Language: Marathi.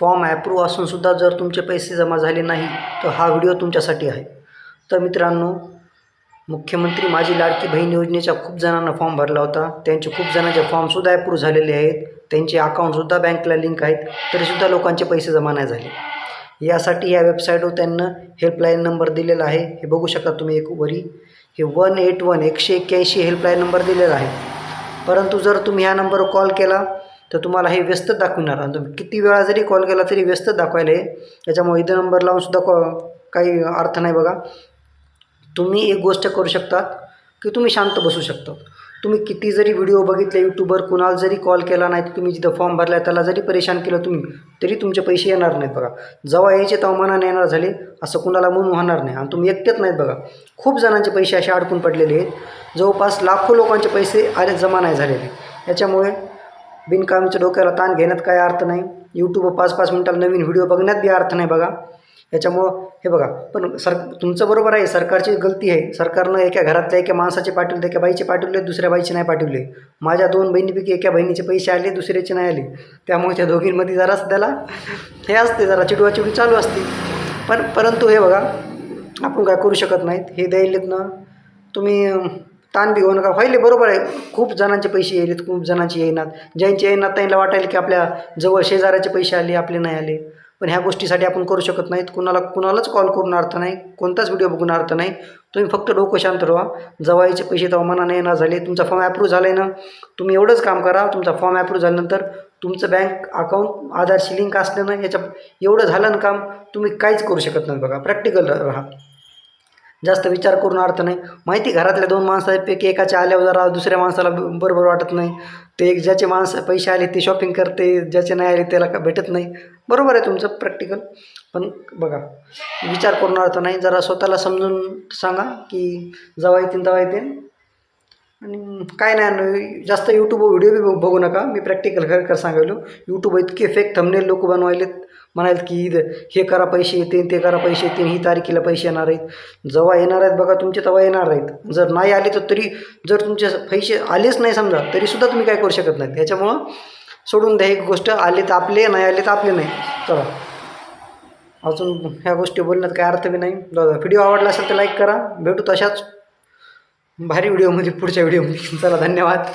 फॉर्म ॲप्रूव्ह असूनसुद्धा जर तुमचे पैसे जमा झाले नाही तर हा व्हिडिओ तुमच्यासाठी आहे. तर मित्रांनो मुख्यमंत्री माझी लाडकी बहीण योजनेच्या खूप जणांना फॉर्म भरला होता. त्यांचे खूप जणांचे फॉर्मसुद्धा ॲप्रूव्ह झालेले आहेत. त्यांचे अकाउंटसुद्धा बँकला लिंक आहेत. तरीसुद्धा लोकांचे पैसे जमा नाही झाले. यासाठी या वेबसाईटवर त्यांना हेल्पलाईन नंबर दिलेला आहे. हे बघू शकता तुम्ही एक वरी. हे वन एट वन एकशे एक्क्याऐंशी हेल्पलाईन नंबर दिलेला आहे. परंतु जर तुम्ही ह्या नंबरवर कॉल केला तर तुम्हाला हे व्यस्त दाखविणार. आणि तुम्ही किती वेळा जरी कॉल केला तरी व्यस्त दाखवायला आहे त्याच्यामुळे इथं नंबर लावूनसुद्धा कॉ काही अर्थ नाही बघा. तुम्ही एक गोष्ट करू शकता की तुम्ही शांत बसू शकता. तुम्ही किती जरी व्हिडिओ बघितले यूट्यूबवर कुणाला जरी कॉल केला नाही तर तुम्ही जिथं फॉर्म भरला त्याला जरी परेशान केलं तुम्ही तरी तुमचे पैसे येणार नाहीत बघा. जेव्हा यायचे तेव्हा मनाने येणार झाले असं कुणाला म्हणून होणार नाही. आणि तुम्ही एकटेच नाहीत बघा. खूप जणांचे पैसे असे अडकून पडलेले आहेत. जवळपास लाखो लोकांचे पैसे आले जमा नाही झालेले. याच्यामुळे बिनकामीच्या डोक्याला ताण घेण्यात काय अर्थ नाही. यूट्यूब पाच पाच मिनिटाला नवीन व्हिडिओ बघण्यात बी अर्थ नाही बघा. याच्यामुळं हे बघा पण सर तुमचं बरोबर आहे सरकारची गलती आहे. सरकारनं एका घरातल्या एका माणसाचे पाठवले एका बाईचे पाठवले दुसऱ्या बाईचे नाही पाठवले. माझ्या दोन बहिणीपैकी एका बहिणीचे पैसे आले दुसऱ्याचे नाही आले. त्यामुळे त्या दोघींमध्ये जराच त्याला हे असते जरा चिडवाचिडवी चालू असते. पण परंतु हे बघा आपण काय करू शकत नाहीत. हे द्यायलेत ना तुम्ही ताण बी घेऊ नका व्हायले बरोबर आहे. खूप जणांचे पैसे येलेत खूप जणांचे येईनात. ज्यांचे येईनात त्यांना वाटायला की आपल्या जवळ शेजाऱ्याचे पैसे आले आपले नाही आले. पण ह्या गोष्टीसाठी आपण करू शकत नाहीत. कुणाला कुणालाच कॉल करून अर्थ नाही. कोणताच व्हिडिओ बघून अर्थ नाही. तुम्ही फक्त डोकं शांत राहा. जवायचे पैसे तेव्हा मनाने येणार झाले. तुमचा फॉर्म ॲप्रूव्ह झाला आहे ना? तुम्ही एवढंच काम करा. तुमचा फॉर्म ॲप्रूव्ह झाल्यानंतर तुमचं बँक अकाउंट आधारशी लिंक असल्यानं याच्या एवढं झालं ना काम तुम्ही काहीच करू शकत नाही बघा. प्रॅक्टिकल राहा. जास्त विचार करून अर्थ नाही. माहिती घरातल्या दोन माणसापैकी एकाच्या आल्यावर जरा दुसऱ्या माणसाला बरोबर वाटत नाही. ते एक ज्याचे माणसं पैसे आले ते शॉपिंग करते ज्याचे नाही आले त्याला का भेटत नाही. बरोबर आहे तुमचं प्रॅक्टिकल पण बघा विचार करून अर्थ नाही. जरा स्वतःला समजून सांगा की जवा येतील तेव्हा येतील. आणि काय नाही जास्त यूट्यूब व्हिडिओ बी बघ- बघू नका. मी प्रॅक्टिकल खरं कर सांगायलो. यूट्यूब इतके फेक थंबनेल लोक बनवायलेत. म्हणालेत की इथं हे करा पैसे येतील ते करा पैसे येतील ही तारखेला पैसे येणार आहेत. जेव्हा येणार आहेत बघा तुमचे तेव्हा येणार आहेत. जर नाही आले तर तरी जर तुमचे पैसे आलेच नाही समजा तरीसुद्धा तुम्ही काय करू शकत नाहीत. त्याच्यामुळं सोडून द्या. एक गोष्ट आले तर आपले नाही आले तर आपले नाही. चला. अजून ह्या गोष्टी बोलण्यात काय अर्थ बी नाही. व्हिडिओ आवडला असेल तर लाईक करा. भेटू तशाच. भारी व्हिडिओमध्ये म्हणजे पुढच्या व्हिडिओमध्ये चला धन्यवाद.